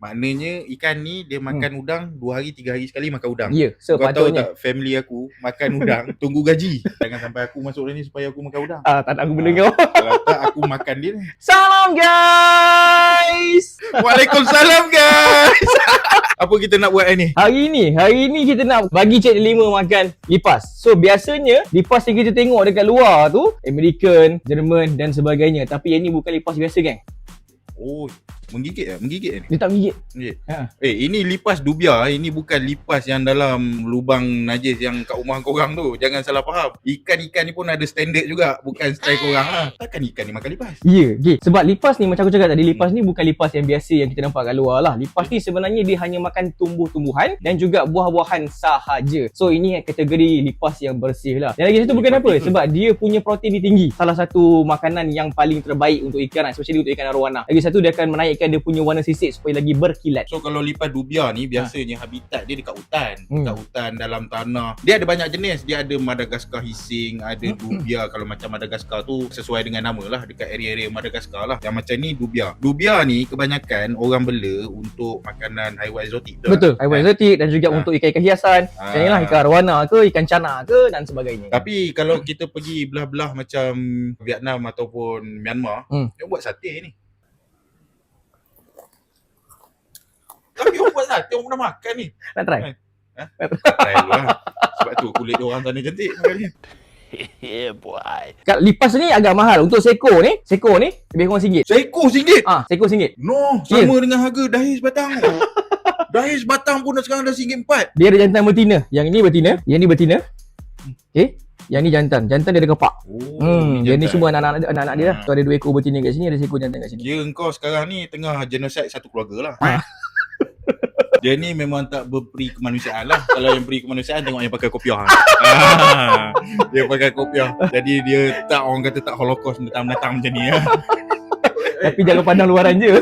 Maknanya ikan ni dia makan udang dua hari tiga hari sekali makan udang. Ya, Kau tahu tak family aku makan udang tunggu gaji. Jangan sampai aku masuk ni supaya aku makan udang. Ah, tak nak aku benda Ah. kau. Kalau tak aku makan dia ni. Salam guys. Waalaikumsalam guys. Apa kita nak buat hari ni? Hari ni, hari ni kita nak bagi Cik Delima makan lipas. So biasanya lipas yang kita tengok dekat luar tu American, Jerman dan sebagainya. Tapi yang ni bukan lipas biasa geng. Oh, menggigit ya? Menggigit ni. Dia tak menggigit. Menggigit. Ha. Eh, ini lipas dubia. Ini bukan lipas yang dalam lubang najis yang kat rumah korang tu. Jangan salah faham. Ikan-ikan ni pun ada standard juga. Bukan style korang lah. Takkan ikan ni makan lipas? Ya, yeah, okay. Sebab lipas ni macam aku cakap tadi, lipas ni bukan lipas yang biasa yang kita nampak kat luar lah. Lipas ni sebenarnya dia hanya makan tumbuh-tumbuhan dan juga buah-buahan sahaja. So ini kategori lipas yang bersih lah. Dan lagi satu bukan apa, sebab dia punya protein dia tinggi. Salah satu makanan yang paling terbaik untuk ikan, especially untuk ikan arowana. Lagi satu dia akan menaikkan dia punya warna sisik supaya lagi berkilat. So kalau lipas dubia ni biasanya habitat dia dekat hutan. Hmm. Dekat hutan dalam tanah. Dia ada banyak jenis. Dia ada Madagascar hising, ada Hmm. dubia. Kalau macam Madagascar tu sesuai dengan nama lah dekat area-area Madagascar lah. Yang macam ni dubia. Dubia ni kebanyakan orang bela untuk makanan haiwan eksotik tu. Betul. Haiwan Kan? eksotik dan juga Ah. untuk ikan-ikan hiasan. Ah. Macam ni lah ikan arowana ke, ikan cana ke dan sebagainya. Tapi kalau kita pergi belah-belah macam Vietnam ataupun Myanmar, Hmm. dia buat sate ni. Tapi buat sate, orang pernah makan ni. Nak try? Try dulu lah. Sebab tu kulit dia orang sana cantik yeah, boy. Kat lipas ni agak mahal. Untuk seko ni, seko ni lebih kurang RM1. Seekor RM1. Ah, seko RM1. No, sama dengan harga dahis batang. dahis batang pun dah sekarang dah RM1.4. Dia ada jantan betina. Yang ni betina, yang ni betina. Okay. Yang ni jantan. Jantan dia ada kepak. Oh, Hmm, dia ni jantan. semua anak-anak anak-anak dia lah. Ah. Tu ada dua ekor betina kat sini, ada seekor jantan kat sini. Kira engkau sekarang ni tengah genocide satu keluarga lah. Dia ni memang tak berperi kemanusiaan lah. Kalau yang beri kemanusiaan tengok yang pakai kopiah. Ah, dia pakai kopiah. Jadi dia tak orang kata tak holocaust datang-datang macam ni lah. Tapi jangan pandang luaran je.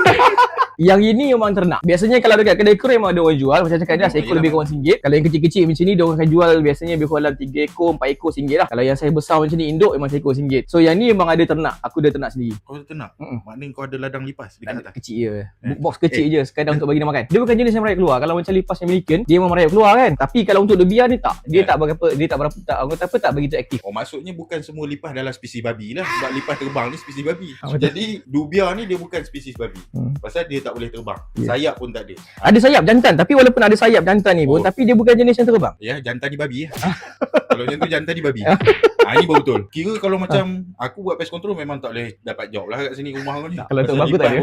Yang ini memang ternak. Biasanya kalau dekat kedai kurang memang ada orang jual. Macam cakap dah, Oh, seekor yelah. lebih kurang RM1. Kalau yang kecil-kecil macam ni, dia orang akan jual biasanya lebih kurang dalam 3 ekor, 4 ekor RM1 lah. Kalau yang saya besar macam ni, induk memang seekor RM1. So yang ni memang ada ternak. Aku ada ternak sendiri. Kau ternak? Mm-mm. Maknanya kau ada ladang lipas dekat atas. Kecil je. Eh. Box kecil je sekadar untuk bagi dia makan. Dia bukan jenis yang merayap keluar. Kalau macam lipas American, dia memang merayap keluar kan. Tapi kalau untuk dubia ni tak. Dia Eh. tak berapa dia tak berapa tak apa tak begitu aktif. Oh maksudnya bukan semua lipas dalam spesies babi lah Sebab lipas terbang ni spesies babi Ah. Jadi dubia ni dia bukan spesies babi Hmm. Pasal dia tak boleh terbang. Ya. Sayap pun tak ada. Ada sayap jantan. Tapi walaupun ada sayap jantan ni pun Oh. tapi dia bukan jenis yang terbang. Ya jantan ni babi lah Kalau macam tu jantan ni babi. Ha, Ini baru betul. Kira kalau macam Aku buat pest control memang tak boleh dapat job lah kat sini rumah kau ni. Kalau untuk aku tak ada.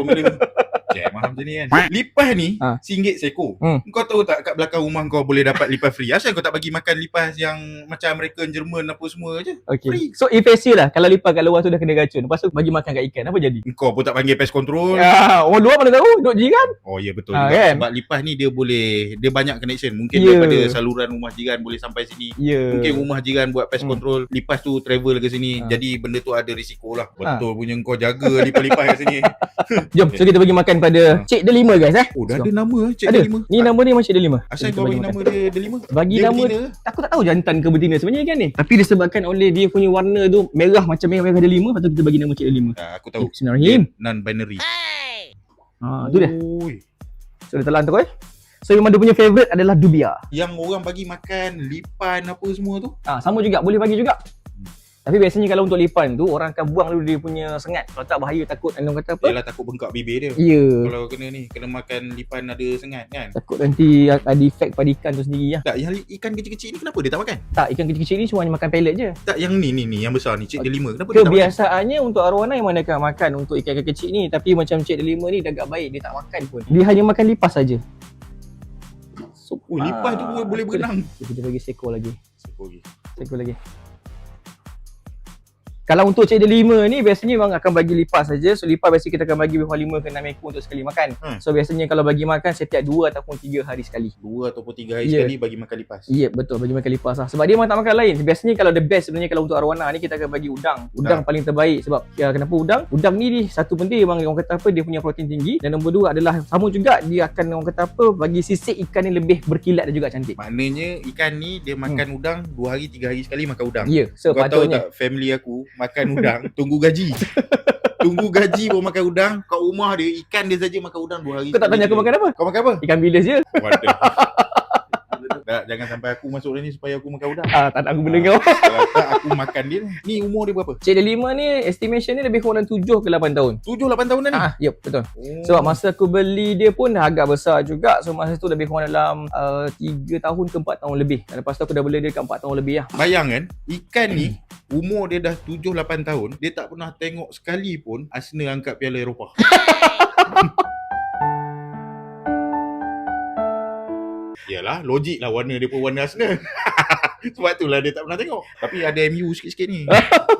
Cek mahal macam ni kan Lipas ni Ha. RM1 seekor Hmm. Kau tahu tak kat belakang rumah kau boleh dapat lipas free Asal kau tak bagi makan lipas yang Macam American, Jerman apa semua je Okey. Free. So if facial lah kalau lipas kat luar tu dah kena racun. Lepas tu bagi makan kat ikan apa jadi? Kau pun tak panggil pest control Ya, orang luar mana tahu duk jiran. Oh ya betul Ah, juga. kan? Sebab lipas ni dia boleh dia banyak connection. Mungkin Ya. daripada saluran rumah jiran boleh sampai sini. Ya. Mungkin rumah jiran buat pest Hmm. control, lipas tu travel ke sini. Ah. Jadi benda tu ada risiko lah. Ah. Betul punya kau jaga lipas-lipas kat sini. Jom, so kita bagi makan pada Ha. Cik Delima guys eh. Oh dah ada nama eh, Cik Ada. Delima. Ni nama dia macam Delima. Asal kau bagi nama dia Delima? Bagi Dia nama betina? aku tak tahu jantan ke betina sebenarnya kan ni. Tapi disebabkan oleh dia punya warna tu merah macam merah-merah Delima, lepas tu kita bagi nama Cik Delima. Ah, aku tahu. Bismillahirrahmanirrahim. Non binary. Ha, tu dia. Oi. So dia telan tu eh. So memang dia punya favourite adalah dubia. Yang orang bagi makan lipan apa semua tu. Ha, sama juga boleh bagi juga. Tapi biasanya kalau untuk lipan tu orang akan buang dulu dia punya sengat. Kalau tak bahaya takut orang kata apa? Yalah takut bengkak bibir dia. Ya. Kalau kena ni, kena makan lipan ada sengat kan. Takut nanti ada efek pada ikan tu sendiri lah. Tak, yang ikan kecil-kecil ni kenapa dia tak makan? Tak, ikan kecil-kecil ni cuma hanya makan pellet je. Tak, yang ni ni ni yang besar ni, Cik Delima. Kenapa dia tak makan? Kebiasaannya untuk arwana yang mana akan makan untuk ikan-ikan kecil ni Tapi macam Cik Delima ni dah agak baik Dia tak makan pun Dia hanya makan lipas saja. So, Oh, lipas tu ah, boleh, boleh berenang. Kita bagi seekor lagi Okay. Seekor lagi Kalau untuk Cik Delima ni biasanya memang akan bagi lipas saja. So lipas biasanya kita akan bagi kurang 5 ke 6 ekor untuk sekali makan. Hmm. So biasanya kalau bagi makan setiap 2 ataupun 3 hari sekali. Dua ataupun tiga hari Ya. sekali bagi makan lipas. Ya yeah, betul bagi makan lipas lah. Sebab dia memang tak makan lain. Biasanya kalau the best sebenarnya kalau untuk arwana ni kita akan bagi udang. Udang Ah. paling terbaik sebab ya, kenapa udang? Udang ni ni satu penting memang orang kata apa dia punya protein tinggi dan nombor dua adalah sama juga dia akan orang kata apa bagi sisik ikan ni lebih berkilat dan juga cantik. Maknanya ikan ni dia makan udang dua hari tiga hari sekali makan udang. Ya, Kau tahu tak family aku makan udang, tunggu gaji. Tunggu gaji baru makan udang. Kat rumah dia, ikan dia saja makan udang dua hari. Kau tak tanya aku makan apa? Kau makan apa? Ikan bilis je. Waduh. Tak, jangan sampai aku masuk ni supaya aku makan udang. Ah, tak nak aku benda kau. Kalau tak aku makan dia. Ni umur dia berapa? Cik Delima ni estimation ni lebih kurang 7 ke 8 tahun. 7-8 tahun dah ni? Ah, yep, betul. Oh. Sebab masa aku beli dia pun dah agak besar juga. So masa tu lebih kurang dalam uh, 3 tahun ke 4 tahun lebih. Dan lepas tu aku dah beli dia dekat 4 tahun lebih lah. Bayang kan, ikan ni umur dia dah 7-8 tahun, dia tak pernah tengok sekali pun Arsenal angkat Piala Eropah. Yalah, logik lah warna dia pun warna Arsenal. Sebab tu lah dia tak pernah tengok. Tapi ada MU sikit-sikit ni.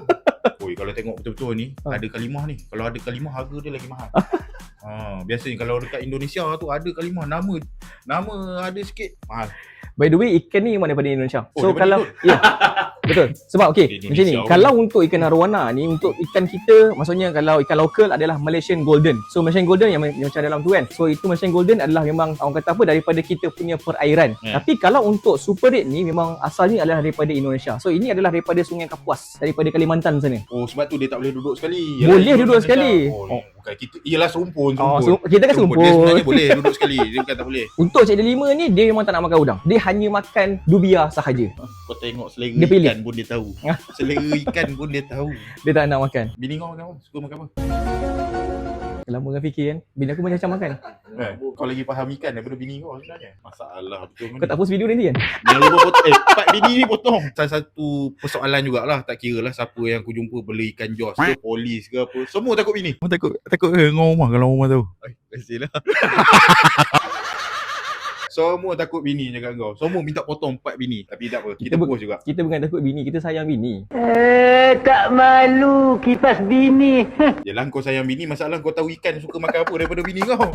Oi, kalau tengok betul-betul ni, Ha. ada kalimah ni. Kalau ada kalimah, harga dia lagi mahal. ha, biasanya kalau dekat Indonesia tu ada kalimah, nama nama ada sikit, mahal. By the way, ikan ni memang daripada Indonesia. Oh, so daripada kalau ya. Betul. Sebab okey, macam ni. Kalau untuk ikan arwana ni untuk ikan kita, maksudnya kalau ikan lokal adalah Malaysian Golden. So Malaysian Golden yang, yang macam dalam tu kan. So itu Malaysian Golden adalah memang orang kata apa daripada kita punya perairan. Ya. Tapi kalau untuk super red ni memang asalnya adalah daripada Indonesia. So ini adalah daripada Sungai Kapuas, daripada Kalimantan sana. Oh, sebab tu dia tak boleh duduk sekali. Boleh dia duduk sekali. Oh, bukan kita. Iyalah serumpun, Oh, kita kan Dia serumpun. sebenarnya boleh duduk sekali. Dia bukan tak boleh. Untuk Cik Delima ni dia memang tak nak makan udang. Dia hanya makan dubia sahaja. Kau tengok selera Dia pilih. Ikan pun dia tahu. selera ikan pun dia tahu. Dia tak nak makan. Bini kau makan apa? Suka makan apa? Lama kan fikir kan. Bini aku macam-macam makan. Eh, kau lagi faham ikan daripada bini kau sebenarnya. Masalah betul Kau tak post video nanti kan? Jangan lupa potong. Eh, part bini ni potong. Salah satu persoalan jugalah. Tak kira lah siapa yang aku jumpa beli ikan jos ke polis ke apa. Semua takut bini. Semua takut. Takut ke dengan rumah kalau rumah tahu. Ay, pastilah. Semua takut bini cakap kau. Semua minta potong part bini. Tapi tak apa. Kita, Kita post juga. Kita bukan takut bini, kita sayang bini. Eh, tak malu kipas bini. Yelah kau sayang bini. Masalah kau tahu ikan suka makan apa daripada bini kau.